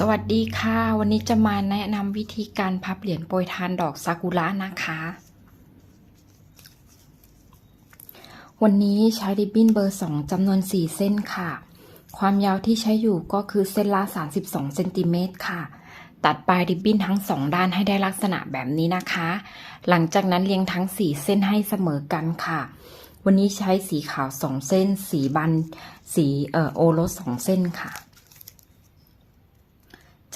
สวัสดีค่ะ วันนี้จะมาแนะนำวิธีการพับเหรียญโปรยทานดอกซากุระนะคะ วันนี้ใช้ริบบิ้นเบอร์ 2จำนวน 4 เส้นค่ะ ความยาวที่ใช้อยู่ก็คือเส้นละ 32เซนติเมตรค่ะ ตัดปลายริบบิ้นทั้ง 2 ด้านให้ได้ลักษณะแบบนี้นะคะ หลังจากนั้นเรียงทั้ง 4 เส้นให้เสมอกันค่ะ วันนี้ใช้สีขาว 2 เส้น สีบัน สีเอ่อโอรส 2 เส้นค่ะ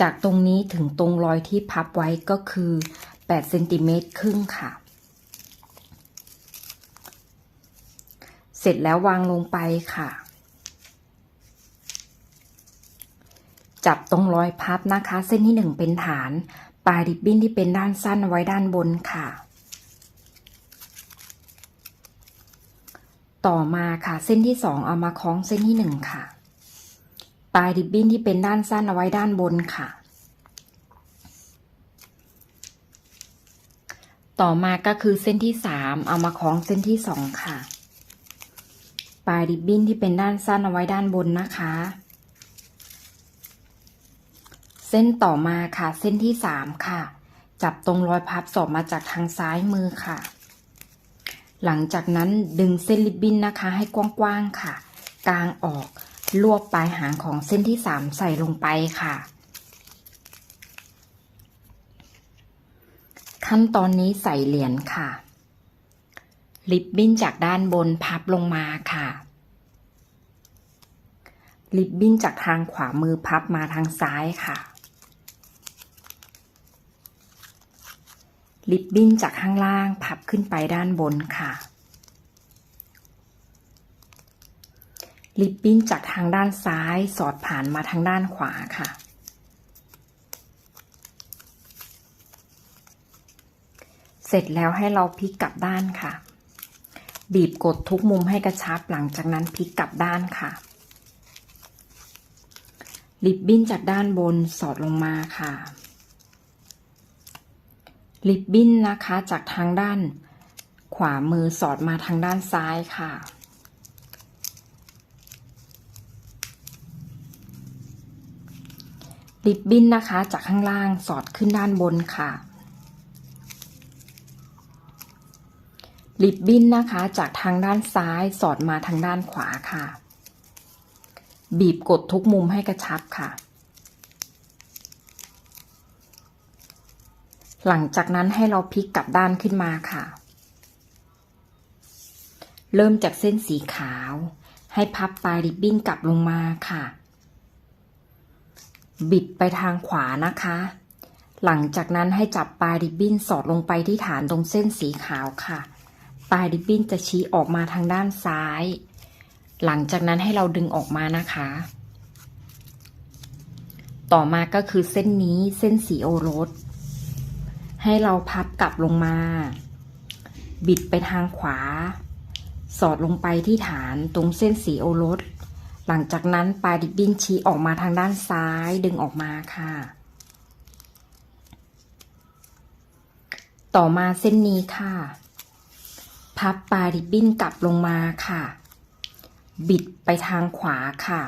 จากตรงนี้ถึงตรงรอยที่พับไว้ก็คือ8เซนติเมตรครึ่งค่ะ เสร็จแล้ววางลงไปค่ะ จับตรงรอยพับนะคะ เส้นที่หนึ่งเป็นฐาน ปลายริบบิ้นที่เป็นด้านสั้นไว้ด้านบนค่ะ ต่อมาค่ะเส้นที่สองเอามาคล้องเส้นที่หนึ่งค่ะ ปลายริบบิ้นที่เป็นด้านสั้นเอาไว้ด้านบนค่ะ ต่อมาก็คือเส้นที่สามเอามาคล้องเส้นที่สองค่ะ ปลายริบบิ้นที่เป็นด้านสั้นเอาไว้ด้านบนนะคะ เส้นต่อมาค่ะ เส้นที่สามค่ะ จับตรงรอยพับสอบมาจากทางซ้ายมือค่ะ หลังจากนั้นดึงเส้นริบบิ้นนะคะ ให้กว้างๆค่ะ กลางออก รวบปลายหางของเส้นที่สามใส่ลงไปค่ะ ขั้นตอนนี้ใส่เหรียญค่ะริบบิ้นจากด้านบนพับลงมาค่ะริบบิ้นจากทางขวามือพับมาทางซ้ายค่ะริบบิ้นจากข้างล่างพับขึ้นไปด้านบนค่ะ ริบบิ้นจากทางด้านซ้ายสอดผ่านมาทางด้านขวาค่ะ เสร็จแล้วให้เราพลิกกลับด้านค่ะ บีบกดทุกมุมให้กระชับหลังจากนั้นพลิกกลับด้านค่ะริบบิ้นจากด้านบนสอดลงมาค่ะริบบิ้นนะคะจากทางด้านขวามือสอดมาทางด้านซ้ายค่ะ ริบบิ้นนะคะจากข้างล่างสอดขึ้นด้านบนค่ะริบบิ้นนะคะจากทางด้านซ้ายสอดมาทางด้านขวาค่ะ บีบกดทุกมุมให้กระชับค่ะ หลังจากนั้นให้เราพลิกกลับด้านขึ้นมาค่ะ เริ่มจากเส้นสีขาว ให้พับปลายริบบิ้นกลับลงมาค่ะ บิดไปทางขวานะคะ หลังจากนั้นให้จับปลายริบบิ้นสอดลงไปที่ฐานตรงเส้นสีขาวค่ะ ปลายริบบิ้นจะชี้ออกมาทางด้านซ้าย หลังจากนั้นให้เราดึงออกมานะคะ ต่อมาก็คือเส้นนี้เส้นสีโอรส ให้เราพับกลับลงมา บิดไปทางขวา สอดลงไปที่ฐานตรงเส้นสีโอรส หลังจากนั้นปลายริบบิ้นชี้ออกมาทางด้านซ้ายดึงออกมาค่ะ ต่อมาเส้นนี้ค่ะ พับปลายริบบิ้นกลับลงมาค่ะ บิดไปทางขวาค่ะ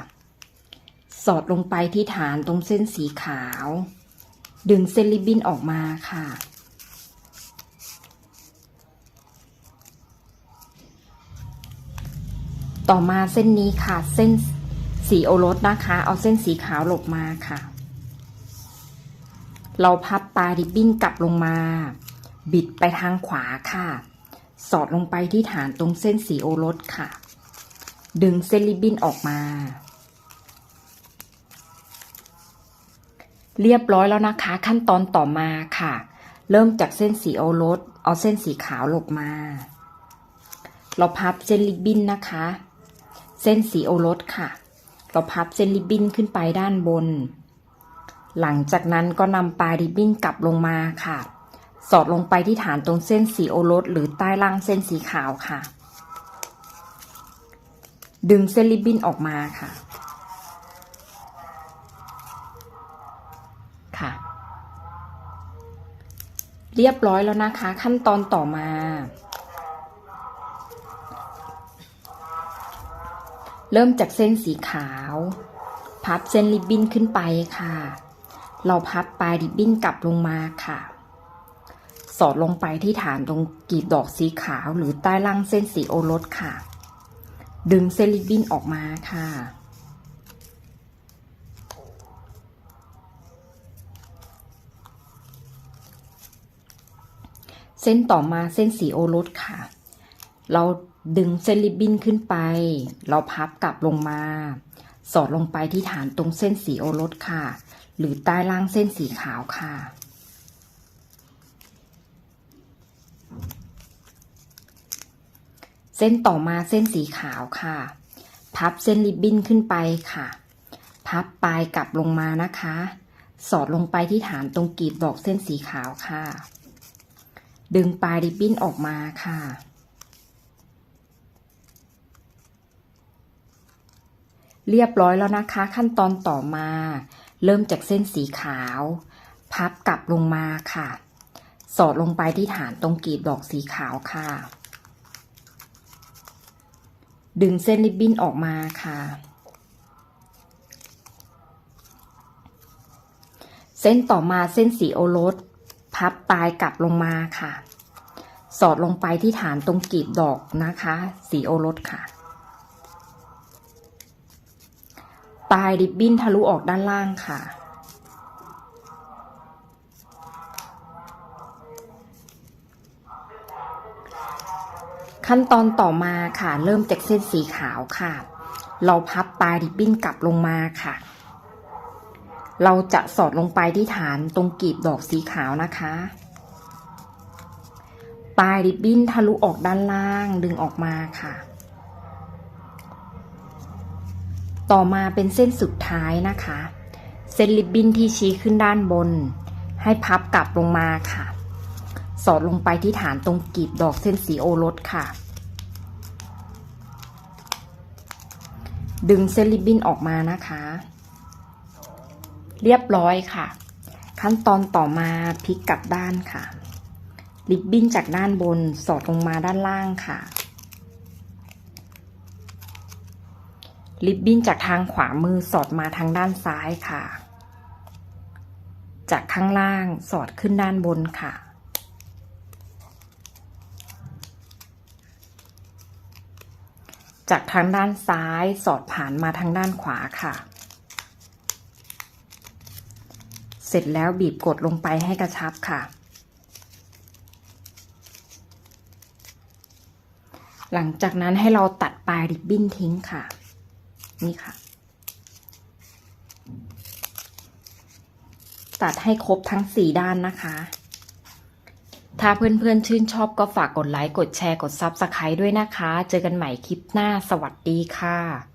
สอดลงไปที่ฐานตรงเส้นสีขาว ดึงเส้นริบบิ้นออกมาค่ะ ต่อมาเส้นนี้ค่ะ เส้นสีโอรสนะคะ เอาเส้นสีขาวหลบมาค่ะ เราพับปลายริบบิ้นกลับลงมา บิดไปทางขวาค่ะ สอดลงไปที่ฐานตรงเส้นสีโอรสค่ะ ดึงเส้นริบบิ้นออกมา เรียบร้อยแล้วนะคะ ขั้นตอนต่อมาค่ะ เริ่มจากเส้นสีโอรส เอาเส้นสีขาวหลบมา เราพับเส้นริบบิ้นนะคะ เส้นสีโอรสค่ะ เราพับเส้นริบบิ้นขึ้นไปด้านบน หลังจากนั้นก็นำปลายริบบิ้นกลับลงมาค่ะ สอดลงไปที่ฐานตรงเส้นสีโอรสหรือใต้ล่างเส้นสีขาวค่ะ ดึงเส้นริบบิ้นออกมาค่ะ ค่ะ เรียบร้อยแล้วนะคะ ขั้นตอนต่อมา เริ่มจากเส้นสีขาว พับเส้นริบบิ้นขึ้นไปค่ะ เราพับปลายริบบิ้นกลับลงมาค่ะ สอดลงไปที่ฐานตรงกีบดอกสีขาวหรือใต้ล่างเส้นสีโอรสค่ะ ดึงเส้นริบบิ้นออกมาค่ะเส้นต่อมาเส้นสีโอรสค่ะ เราดึงเส้นริบบิ้นขึ้นไป เราพับกลับลงมา สอดลงไปที่ฐานตรงเส้นสีโอรสค่ะ หรือใต้ล่างเส้นสีขาวค่ะ เส้นต่อมาเส้นสีขาวค่ะ พับเส้นริบบิ้นขึ้นไปค่ะ พับปลายกลับลงมานะคะ สอดลงไปที่ฐานตรงกลีบดอกเส้นสีขาวค่ะ ดึงปลายริบบิ้นออกมาค่ะ เรียบร้อยแล้วนะคะ ขั้นตอนต่อมา เริ่มจากเส้นสีขาว พับกลับลงมาค่ะ สอดลงไปที่ฐานตรงกลีบดอกสีขาวค่ะ ดึงเส้นริบบิ้นออกมาค่ะ เส้นต่อมาเส้นสีโอรส พับปลายกลับลงมาค่ะ สอดลงไปที่ฐานตรงกลีบดอกนะคะ สีโอรสค่ะ ปลายริบบิ้นทะลุออกด้านล่างค่ะ ขั้นตอนต่อมาค่ะ เริ่มจากเส้นสีขาวค่ะ เราพับปลายริบบิ้นกลับลงมาค่ะ เราจะสอดลงไปที่ฐานตรงกลีบดอกสีขาวนะคะปลายริบบิ้นทะลุออกด้านล่างดึงออกมาค่ะ ต่อมาเป็นเส้นสุดท้ายนะคะ เส้นริบบิ้นที่ชี้ขึ้นด้านบน ให้พับกลับลงมาค่ะ สอดลงไปที่ฐานตรงกลีบดอกเส้นสีโอรสค่ะ ดึงเส้นริบบิ้นออกมานะคะ เรียบร้อยค่ะ ขั้นตอนต่อมาพลิกกลับด้านค่ะ ริบบิ้นจากด้านบนสอดลงมาด้านล่างค่ะ ริบบิ้นจากทางขวามือสอดมาทางด้านซ้ายค่ะ จากข้างล่างสอดขึ้นด้านบนค่ะ จากทางด้านซ้ายสอดผ่านมาทางด้านขวาค่ะ เสร็จแล้วบีบกดลงไปให้กระชับค่ะหลังจากนั้นให้เราตัดปลายริบบิ้นทิ้งค่ะ นี่ค่ะ ตัดให้ครบทั้งสี่ด้านนะคะ ถ้าเพื่อนๆชื่นชอบก็ฝากกดไลค์ กดแชร์ กด Subscribe ด้วยนะคะ เจอกันใหม่คลิปหน้า สวัสดีค่ะ